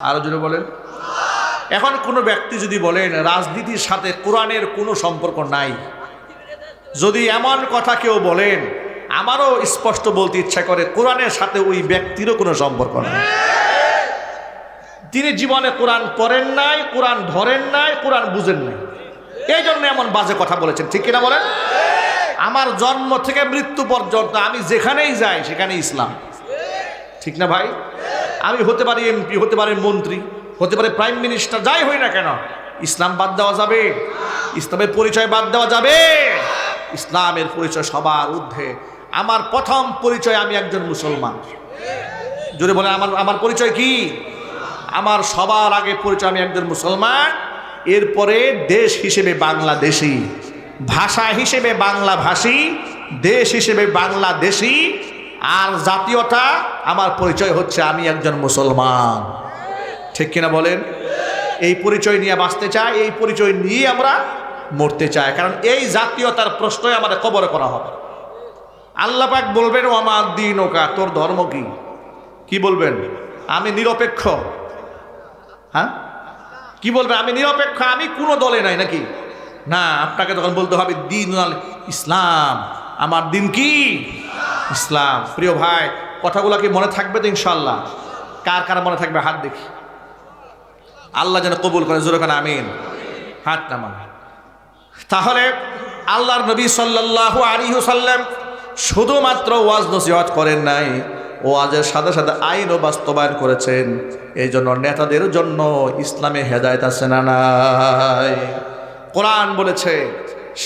আরও জোরে বলেন। এখন কোনো ব্যক্তি যদি বলেন, রাজনীতির সাথে কোরআনের কোনো সম্পর্ক নাই, যদি এমন কথা কেউ বলেন, আমারও স্পষ্ট বলতে ইচ্ছা করে কোরআনের সাথে ওই ব্যক্তিরও কোনো সম্পর্ক নাই। তিনি জীবনে কোরআন পড়েন নাই, কোরআন ধরেন নাই, কোরআন বুঝেন নাই। এই জন্য এমন বাজে কথা বলেছেন, ঠিক কিনা বলেন? আমার জন্ম থেকে মৃত্যু পর্যন্ত আমি যেখানেই যাই সেখানে ইসলাম। ঠিক না ভাই? আমি হতে পারি এমপি, হতে পারি মন্ত্রী, হতে পারে প্রাইম মিনিস্টার, যাই হই না কেন, ইসলাম বাদ দেওয়া যাবে, ইসলামের পরিচয় বাদ দেওয়া যাবে, ইসলামের পরিচয় সবার ঊর্ধ্বে। আমার প্রথম পরিচয় আমি একজন মুসলমান। জোরে বলে আমার আমার পরিচয় কি? আমার সবার আগে পরিচয় আমি একজন মুসলমান, এরপরে দেশ হিসেবে বাংলাদেশি, ভাষা হিসেবে বাংলা ভাষী দেশ হিসেবে বাংলাদেশি, আর জাতীয়তা আমার পরিচয় হচ্ছে আমি একজন মুসলমান। ঠিক কিনা বলেন? এই পরিচয় নিয়ে বাঁচতে চাই, এই পরিচয় নিয়ে আমরা মরতে চাই। কারণ এই জাতীয়তার প্রশ্নই আমাদের কবর করা হবে। আল্লাহ পাক বলবেন ও আমার দিন ওকা তোর ধর্ম কি? কি বলবেন? আমি নিরপেক্ষ। হ্যাঁ? কি বলবেন আমি নিরপেক্ষ, আমি কোনো দলে নাই নাকি? না, আপনাকে তখন বলতে হবে দিন ইসলাম, আমার দিন কি? ইসলাম। প্রিয় ভাই কথাগুলো কি মনে থাকবে তো ইনশাল্লাহ কার কার মনে থাকবে? হাত দেখি। আল্লাহ যেন কবুল করে জোরে কেন আমিন। হাত নামান। তাহলে আল্লাহর নবী সাল্লাল্লাহু আলাইহি সাল্লাম শুধুমাত্র ওয়াজ নসিহত করেন নাই, ওয়াজের সাথে সাথে আইনও বাস্তবায়ন করেছেন। এই জন্য নেতাদের জন্য ইসলামে হেদায়ত আছে না নাই? কোরআন বলেছে,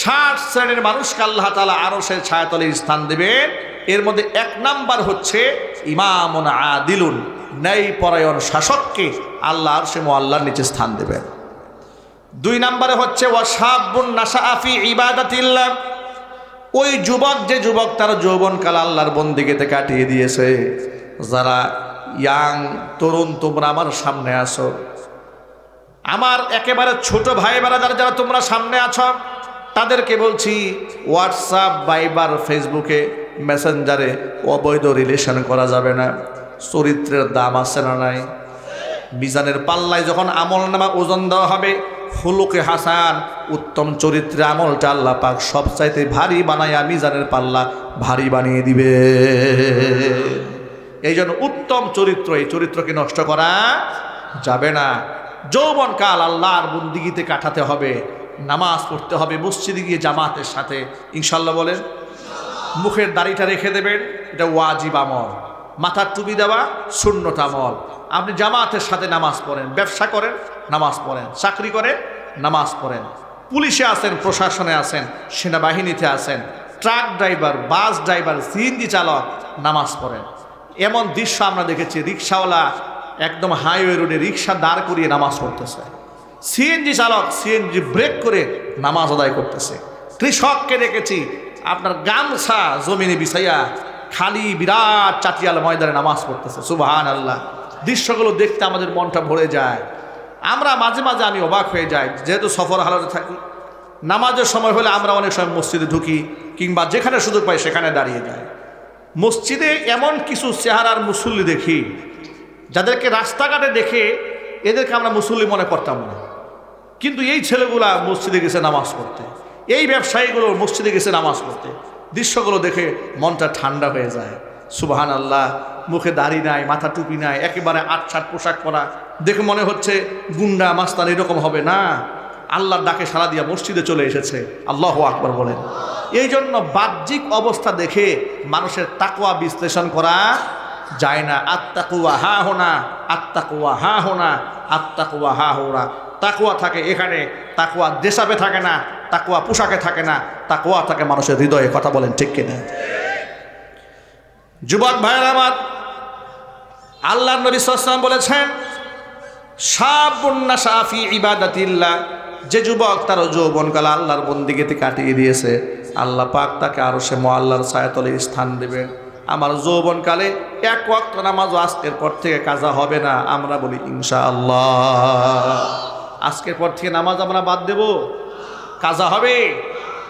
ষাট শ্রেণির মানুষকে আল্লাহ তালা আরও সে ছায়াতলে স্থান দেবেন এর মধ্যে এক নাম্বার হচ্ছে ইমামুন আদিলুন ন্যায় পরায়ণ শাসককে আল্লাহ আর সে আল্লাহর নিচে স্থান দেবেন। দুই নম্বরে হচ্ছে ওয়াসাবুন নাসাফি ইবাদাতিল্লাহ। ওই যুবক, যে যুবক তার যৌবনকাল আল্লাহর বন্দিগিতে কাটিয়ে দিয়েছে। যারা ইয়াং তরুণ, তোমরা আমার সামনে আসো আমার একেবারে ছোট ভাই বেড়াদার যারা তোমরা সামনে আছো, তাদেরকে বলছি, হোয়াটসঅ্যাপ বাইবার ফেসবুকে মেসেঞ্জারে অবৈধ রিলেশন করা যাবে না। চরিত্রের দাম আছে না নাই? মিজানের পাল্লায় যখন আমল নামা ওজন দেওয়া হবে, ফুলুকে হাসান, উত্তম চরিত্রে আমলটা আল্লাহ পাক সবচাইতে ভারী বানাইয়া মিজানের পাল্লা ভারী বানিয়ে দিবে। এই জন্য উত্তম চরিত্র, এই চরিত্রকে নষ্ট করা যাবে না। যৌবন কাল আল্লাহর বন্দিগিতে কাটাতে হবে, নামাজ পড়তে হবে, মসজিদে গিয়ে জামাতের সাথে। ইনশাল্লাহ বলেন মুখের দাড়িটা রেখে দেবেন, এটা ওয়াজিব আমল। মাথার টুপি দেওয়া শূন্যত আমল। আপনি জামাতের সাথে নামাজ পড়েন, ব্যবসা করেন, নামাজ পড়েন, চাকরি করেন, নামাজ পড়েন। পুলিশে আছেন, প্রশাসনে আছেন, সেনাবাহিনীতে আছেন, truck driver, bus driver, CNG চালক, নামাজ পড়েন। এমন দৃশ্য আমরা দেখেছি, রিক্সাওয়ালা একদম হাইওয়ে রোডে রিক্সা দাঁড় করিয়ে নামাজ পড়তেছে। সিএনজি চালক সিএনজি ব্রেক করে নামাজ আদায় করতেছে। কৃষককে দেখেছি আপনার গামছা জমিনে বিছাইয়া খালি বিরাট চাটিয়াল ময়দানে নামাজ পড়তেছে সুবাহান আল্লাহ দৃশ্যগুলো দেখতে আমাদের মনটা ভরে যায়। আমরা মাঝে মাঝে আমি অবাক হয়ে যাই, যেহেতু সফর হালতে থাকি নামাজের সময় হলে আমরা অনেক সময় মসজিদে ঢুকি, কিংবা যেখানে সুযোগ পাই সেখানে দাঁড়িয়ে যাই। মসজিদে এমন কিছু চেহারার মুসল্লি দেখি, যাদেরকে রাস্তাঘাটে দেখে এদেরকে আমরা মুসল্লি মনে করতাম না। কিন্তু এই ছেলেগুলা মসজিদে গেছে নামাজ পড়তে। এই ব্যবসায়ীগুলো মসজিদে গেছে নামাজ পড়তে। দৃশ্যগুলো দেখে মনটা ঠান্ডা হয়ে যায়। সুবাহান আল্লাহ মুখে দাড়ি নাই, মাথা টুপি নাই, একেবারে আটসাট পোশাক পরা। দেখে মনে হচ্ছে গুন্ডা মাস্তান এরকম হবে না। আল্লাহর ডাকে সারা দিয়া মসজিদে চলে এসেছে। আল্লাহ আকবর বলেন। এই জন্য বাহ্যিক অবস্থা দেখে মানুষের তাকোয়া বিশ্লেষণ করা যায় না। আত্মাকুয়া হা হোনা আত্মাকুয়া হা হোনা আত্মাকুয়া হা হোনা। তাকুয়া থাকে এখানে তাকুয়া দেশাবে থাকে না। তাকুয়া পোশাকে থাকে না তাকুয়া থাকে মানুষের হৃদয়ে, কথা বলেন ঠিক কিনা? যুবক ভাইয়ের আমার আল্লাহ নবী সাল্লাম বলেছেন সাবুন্না সাফি ইবাদাতিল্লাহ। যে যুবক তার যৌবনকাল আল্লাহর বন্দিগিতে কাটিয়ে দিয়েছে, আল্লাহ পাক তাকে আরও সে মোয়াল্লার ছায়াতলে স্থান দেবেন। আমার যৌবনকালে এক ওয়াক্ত নামাজও আজকের পর থেকে কাজা হবে না, আমরা বলি ইনশা আল্লাহ আজকের পর থেকে নামাজ আমরা বাদ দেব। কাজা হবে।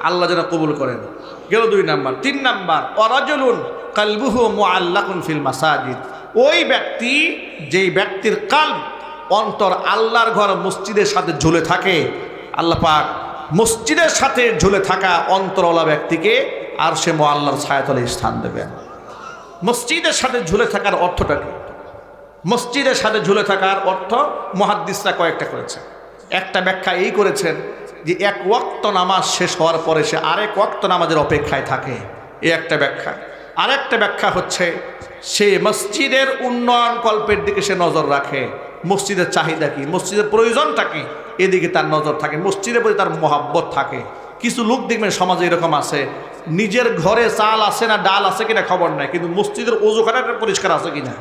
আল্লাহ যেন কবুল করেন। গেল দুই নাম্বার। তিন নাম্বার, অরাজলুন কালবুহু মুআল্লাকুন ফিল মাসাজিদ। ওই ব্যক্তি, যেই ব্যক্তির কাল অন্তর আল্লাহর ঘর মসজিদের সাথে ঝুলে থাকে, আল্লাহ পাক মসজিদের সাথে ঝুলে থাকা অন্তরওয়ালা ব্যক্তিকে আর সে আল্লাহর ছায়াতলে স্থান দেবেন। মসজিদের সাথে ঝুলে থাকার অর্থটা কি? মসজিদের সাথে ঝুলে থাকার অর্থ মহাদ্দিসরা কয়েকটা করেছে একটা ব্যাখ্যা এই করেছেন যে এক ওয়াক্ত নামাজ শেষ হওয়ার পরে সে আরেক ওয়াক্ত নামাজের অপেক্ষায় থাকে। এ একটা ব্যাখ্যা। আরেকটা ব্যাখ্যা হচ্ছে, সে মসজিদের উন্নয়ন কল্পের দিকে সে নজর রাখে। মসজিদের চাহিদা কি? মসজিদের প্রয়োজনটা কি? এদিকে তার নজর থাকে। মসজিদের প্রতি তার মহাব্বত থাকে। কিছু লোক দেখবেন সমাজে এরকম আছে, নিজের ঘরে চাল আছে না ডাল আছে কিনা খবর নাই, কিন্তু মসজিদের ওজুখানাটা পরিষ্কার আছে কিনা?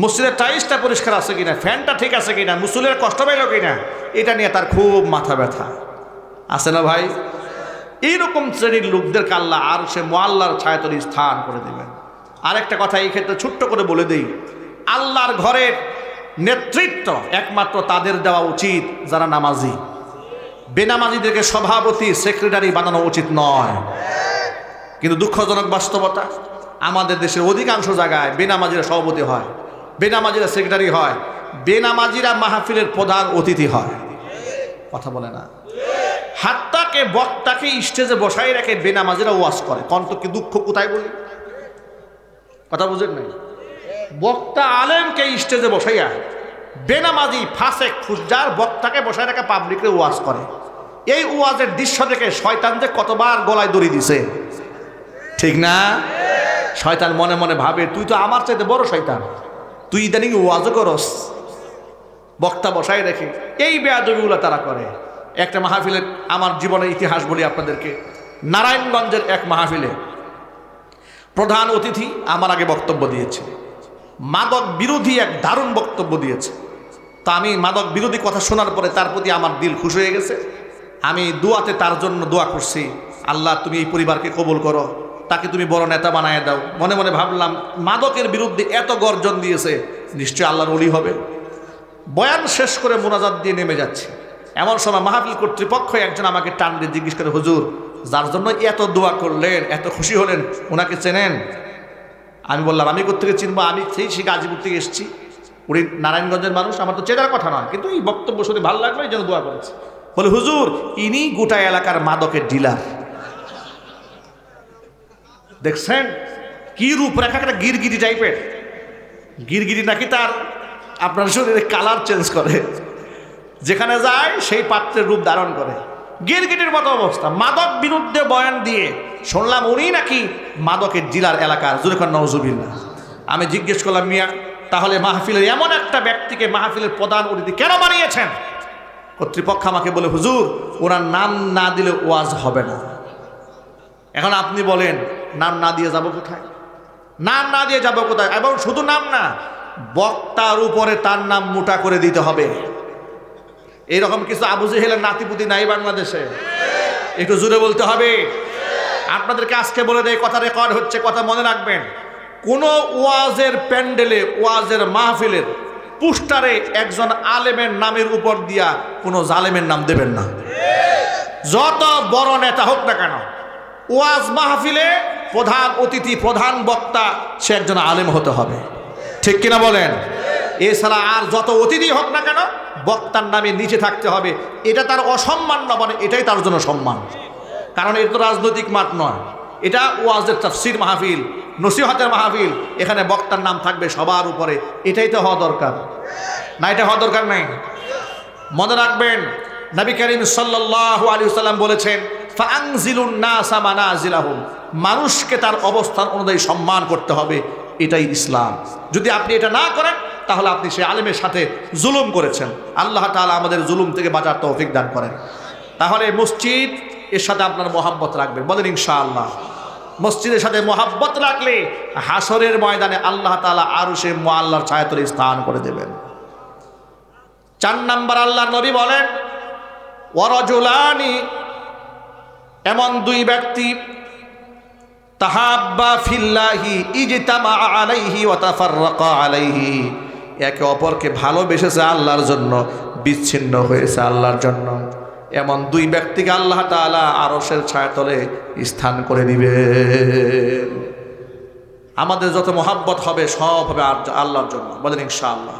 মসজিদের টাইলসটা পরিষ্কার আছে কিনা, ফ্যানটা ঠিক আছে কিনা, মুসুলের কষ্ট পাইল কিনা, এটা নিয়ে তার খুব মাথা ব্যথা। আছে না ভাই? এইরকম শ্রেণির লোকদের আল্লাহ আর সে মোয়াল্লার ছায়াতলি স্থান করে দেবেন। আরেকটা কথা এই ক্ষেত্রে ছোট্ট করে বলে দিই, আল্লাহর ঘরের নেতৃত্ব একমাত্র তাদের দেওয়া উচিত যারা নামাজি। বেনামাজিদেরকে সভাপতি, সেক্রেটারি বানানো উচিত নয়। কিন্তু দুঃখজনক বাস্তবতা, আমাদের দেশের অধিকাংশ জায়গায় বেনামাজিরা সভাপতি হয়। বেনামাজিরা সেক্রেটারি হয়, বেনামাজিরা মাহফিলের প্রধান অতিথি হয়। কথা বলে না। হাত্তাকে বক্তাকে স্টেজে বসাই রেখে বেনামাজিরা ওয়াজ করে। কন্ত কি দুঃখ কোথায় বলি? কথা বুঝেন নাই? বক্তা আলেমকে স্টেজে বসাইয়া বেনামাজি ফাঁসে ফুজার বক্তাকে বসাই রেখে পাবলিকে ওয়াজ করে। এই ওয়াজের দৃশ্য দেখে শয়তান যে কতবার গলায় দড়ি দিছে। ঠিক না? শয়তান মনে মনে ভাবে, তুই তো আমার চাইতে বড় শয়তান। তুই ইদানিং ওয়াজও করস, বক্তা বসায় রেখে। এই বেয়াদবিগুলো তারা করে। একটা মাহফিলের আমার জীবনের ইতিহাস বলি আপনাদেরকে। নারায়ণগঞ্জের এক মাহফিলে প্রধান অতিথি আমার আগে বক্তব্য দিয়েছে। মাদক বিরোধী এক দারুণ বক্তব্য দিয়েছে। তা আমি মাদক বিরোধী কথা শোনার পরে তার প্রতি আমার দিল খুশ হয়ে গেছে। আমি দোয়াতে তার জন্য দোয়া করছি। আল্লাহ তুমি এই পরিবারকে কবুল করো। তাকে তুমি বড় নেতা বানায় দাও। মনে মনে ভাবলাম, মাদকের বিরুদ্ধে এত গর্জন দিয়েছে, নিশ্চয়ই আল্লাহর অলি হবে। বয়ান শেষ করে মোনাজাত দিয়ে নেমে যাচ্ছে। এমন সময় মাহফিল কর্তৃপক্ষ একজন আমাকে টান দিয়ে জিজ্ঞেস করে, হুজুর, যার জন্য এত দোয়া করলেন, এত খুশি হলেন ওনাকে চেনেন? আমি বললাম, আমি কোথেকে চিনবো? আমি সেই সে গাজীপুর থেকে এসেছি। উনি নারায়ণগঞ্জের মানুষ, আমার তো চেনার কথা নয়, কিন্তু এই বক্তব্য শুনে ভালো লাগল, এই জন্য দোয়া করেছে। বলে, হুজুর, ইনি গোটা এলাকার মাদকের ডিলার দেখছেন? কি রূপরেখা একটা গিরগিরি টাইপের। গিরগিরি নাকি তার আপনার শরীরে কালার চেঞ্জ করে। যেখানে যায়, সেই পাত্রের রূপ ধারণ করে। গিরগিটির মতো অবস্থা। মাদক বিরুদ্ধে বয়ান দিয়ে শুনলাম উনি নাকি মাদকের জেলার এলাকার। জুরেখান নজুবিল্লা আমি জিজ্ঞেস করলাম, মিয়া, তাহলে মাহফিলের এমন একটা ব্যক্তিকে মাহফিলের প্রধান অতিথি কেন বানিয়েছেন? কর্তৃপক্ষ আমাকে বলে, হুজুর, ওনার নাম না দিলে ওয়াজ হবে না। এখন আপনি বলেন, নাম না দিয়ে যাব কোথায়? নাম না দিয়ে যাব কোথায়? এবং শুধু নাম না, বক্তার উপরে তার নাম মোটা করে দিতে হবে। এইরকম কিছু আবু জেহেলের নাতিপুতি নাই বাংলাদেশে? একটু জুড়ে বলতে হবে? আপনাদেরকে আজকে বলে দেয় কথা রেকর্ড হচ্ছে, কথা মনে রাখবেন। কোন ওয়াজের প্যান্ডেলে, ওয়াজের মাহফিলের পুস্টারে একজন আলেমের নামের উপর দিয়া কোনো জালেমের নাম দেবেন না। যত বড় নেতা হোক না কেন ওয়াজ মাহফিলে প্রধান অতিথি, প্রধান বক্তা, সে একজন আলেম হতে হবে। ঠিক কিনা বলেন? এছাড়া আর যত অতিথি হোক না কেন, বক্তার নামে নিচে থাকতে হবে। এটা তার অসম্মান না মানে এটাই তার জন্য সম্মান। কারণ এটা তো রাজনৈতিক মাঠ নয়। এটা ওয়াজের তাফসির মাহফিল, নসিহতের মাহফিল। এখানে বক্তার নাম থাকবে সবার উপরে। এটাই তো হওয়া দরকার। না, এটা হওয়া দরকার নাই। মনে রাখবেন, নবী করিম সাল্লাহ আলী সাল্লাম বলেছেন মানুষকে তার অবস্থান অনুযায়ী সম্মান করতে হবে, এটাই ইসলাম। যদি আপনি এটা না করেন, তাহলে আপনি সে আলেমের সাথে জুলুম করেছেন। আল্লাহ তাআলা আমাদের জুলুম থেকে বাঁচার তৌফিক দান করেন। তাহলে মসজিদ, এর সাথে আপনার মোহাব্বত রাখবেন। বলেন ইনশাআল্লাহ। মসজিদের সাথে মোহাব্বত রাখলে হাসরের ময়দানে আল্লাহ তাআলা আরও সে মোয়াল্লার ছায়াতলে স্থান করে দেবেন। চার নাম্বার আল্লাহ নবী বলেন ওয়ারজুলানি এমন দুই ব্যক্তি, তাহাব্বা ফিল্লাহি ইজতামা আলাইহি ওয়া তাফাররাকা আলাইহি। একে অপরকে ভালোবেসেছে আল্লাহর জন্য, বিচ্ছিন্ন হয়েছে আল্লাহর জন্য। এমন দুই ব্যক্তিকে আল্লাহ তাআলা আরশের ছায়াতলে স্থান করে দিবে। আমাদের যত মোহাব্বত হবে, সব হবে আল্লাহর জন্য। বলেন ইনশাআল্লাহ।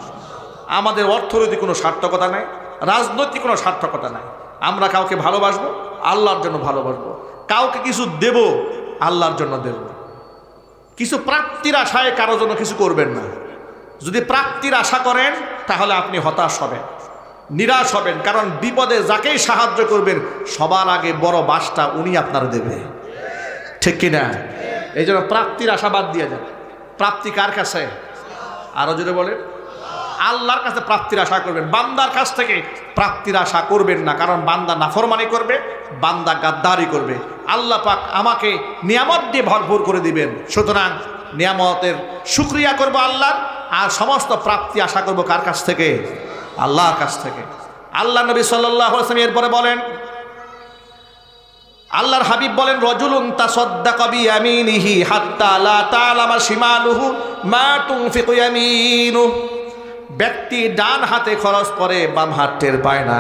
আমাদের অর্থনৈতিক কোনো সার্থকতা নাই, রাজনৈতিক কোনো সার্থকতা নাই। আমরা কাউকে ভালোবাসবো, আল্লাহর জন্য ভালোবাসবো। কাউকে কিছু দেব, আল্লাহর জন্য দেব। কিছু প্রাপ্তির আশায় কারও জন্য কিছু করবেন না। যদি প্রাপ্তির আশা করেন, তাহলে আপনি হতাশ হবেন, নিরাশ হবেন। কারণ বিপদে যাকেই সাহায্য করবেন, সবার আগে বড় বাসটা উনি আপনার দেবে। ঠিক কিনা এই জন্য প্রাপ্তির আশা বাদ দিয়ে যান প্রাপ্তি কার কাছে? আরও যদি বলেন। আল্লাহর কাছে প্রাপ্তির আশা করবেন। বান্দার কাছ থেকে প্রাপ্তির আশা করবেন না, কারণ বান্দা নাফরমানি করবে, বান্দা গাদ্দারি করবে। আল্লাহ পাক আমাকে নিয়ামত দিয়ে ভরপুর করে দিবেন। সুতরাং নিয়ামতের শুক্রিয়া করব আল্লাহর, আর সমস্ত প্রাপ্তি আশা করব কার কাছ থেকে? আল্লাহর কাছ থেকে। আল্লাহ নবী সাল্লাহ এরপরে বলেন, আল্লাহর হাবিব বলেন, রজুলুন তাসাদ্দাকা বিয়ামিনিহি হাত্তা লা তা'লামা শিমালুহু মা তুনফিকু ইয়ামিনুহু। ব্যক্তি ডান হাতে খরচ করে, বাম হাত টের পায় না।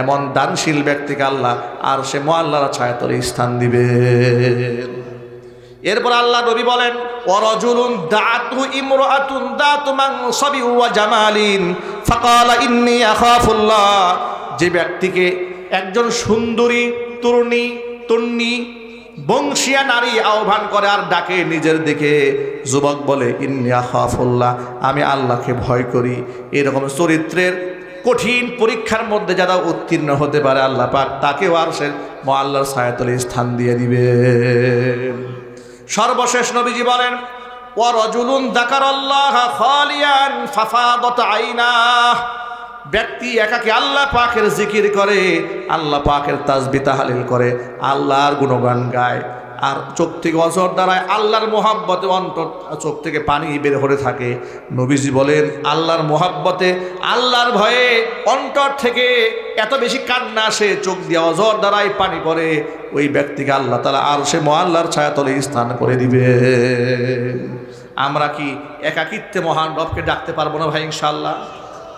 এমন দানশীল ব্যক্তিকে আল্লাহ, আর সে মোয়াল্লার ছায়াতলে স্থান দিবে। এরপর আল্লাহ নবী বলেন, ওয়ারাজুলুন দাআতু ইমরাআতুন দাতু মানসাবি ওয়া জামালিন, ফাকালা ইন্নী আখাফুল্লাহ। যে ব্যক্তিকে একজন সুন্দরী, তরুণী, তন্নি বংশিয়া নারী আহ্বান করে আর ডাকে নিজের দিকে। যুবক বলে, ইন্নী আখাফুল্লাহ, আমি আল্লাহকে ভয় করি। এরকম চরিত্রের কঠিন পরীক্ষার মধ্যে যারা উত্তীর্ণ হতে পারে, আল্লাহ পাক তাকেও আর সে আল্লাহর ছায়াতলে স্থান দিয়ে দিবে। সর্বশেষ নবীজি বলেন ও রজুলুন দাকার আল্লাহ খালিয়ান ফাফাদত আইনা ব্যক্তি একাকে আল্লাহ পাকের জিকির করে, আল্লাহ পাকের তাজবি তাহালিল করে, আল্লাহর গুণগান গায়। আর চোখ থেকে অজর দ্বারায় আল্লাহর মোহাব্বতে অন্তর চোখ থেকে পানি বের হতে থাকে। নবীজি বলেন, আল্লাহর মোহাব্বতে, আল্লাহর ভয়ে অন্তর থেকে এত বেশি কান্না আসে, চোখ দিয়ে অজর দ্বারায় পানি পড়ে। ওই ব্যক্তিকে আল্লাহ তালা আর সে মহাল্লার ছায়াতলে স্থান করে দিবে। আমরা কি একাকিত্বে মহান রবকে ডাকতে পারব না ভাই ইনশাল্লাহ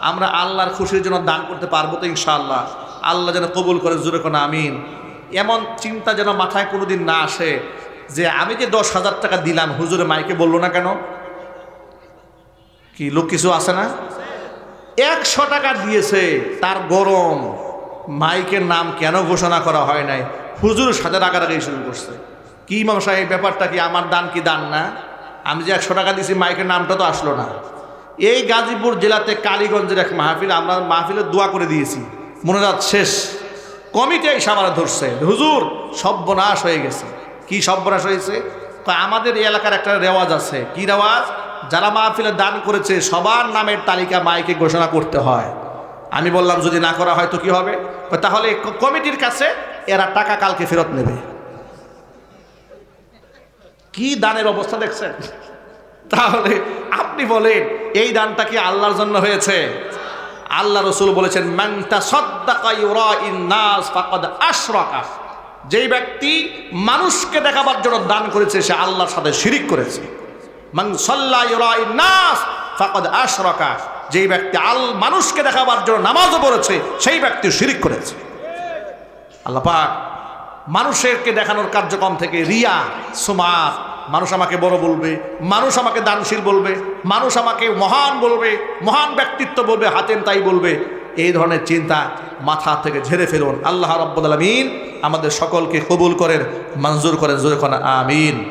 আমরা আল্লাহর খুশির জন্য দান করতে পারব তো ইনশাআল্লাহ। আল্লাহ যেন কবুল করে, জোরে কোনো আমিন। এমন চিন্তা যেন মাথায় কোনোদিন না আসে যে আমি যে দশ হাজার টাকা দিলাম, হুজুরে মাইকে বলল না কেন? কি লোক কিছু আছে না? একশো টাকা দিয়েছে, তার গরম। মাইকের নাম কেন ঘোষণা করা হয় নাই? হুজুর সাথে রাগারাগি শুরু করছে। কি ইমাম সাহেব, ব্যাপারটা কি? আমার দান কি দান না? আমি যে একশো টাকা দিয়েছি, মাইকের নামটা তো আসলো না। এই গাজীপুর জেলাতে কালীগঞ্জের এক মাহফিল, আমরা মাহফিলে দোয়া করে দিয়েছি। মনে রাত শেষ। কমিটি এসে আমার ধরছে। হুজুর সর্বনাশ হয়ে গেছে। কি সর্বনাশ হয়েছে? তো আমাদের এই এলাকার একটা রেওয়াজ আছে। কি রেওয়াজ? যারা মাহফিলে দান করেছে, সবার নামের তালিকা মাইকে ঘোষণা করতে হয়। আমি বললাম, যদি না করা হয় তো কি হবে? তাহলে কমিটির কাছে এরা টাকা কালকে ফেরত নেবে। কি দানের অবস্থা দেখছেন? তাহলে আপনি বলেন, এই দানটা কি আল্লাহর জন্য হয়েছে? আল্লাহ রসুল বলেছেন আশরাকা। যেই ব্যক্তি মানুষকে দেখাবার জন্য দান করেছে, সে আল্লাহর সাথে শিরিক করেছে। ফাকাদ যেই ব্যক্তি আল, মানুষকে দেখাবার জন্য নামাজও পড়েছে, সেই ব্যক্তি শিরিক করেছে। আল্লাহ পাক মানুষেরকে দেখানোর কার্যক্রম থেকে রিয়া সুমার মানুষ আমাকে বড় বলবে, মানুষ আমাকে দানশীল বলবে, মানুষ আমাকে মহান বলবে, মহান ব্যক্তিত্ব বলবে হাতেন তাই বলবে। এই ধরনের চিন্তা মাথা থেকে ঝেড়ে ফেলুন। আল্লাহ রব্বুল আলমিন আমাদের সকলকে কবুল করেন, মঞ্জুর করেন, জোরে আমিন।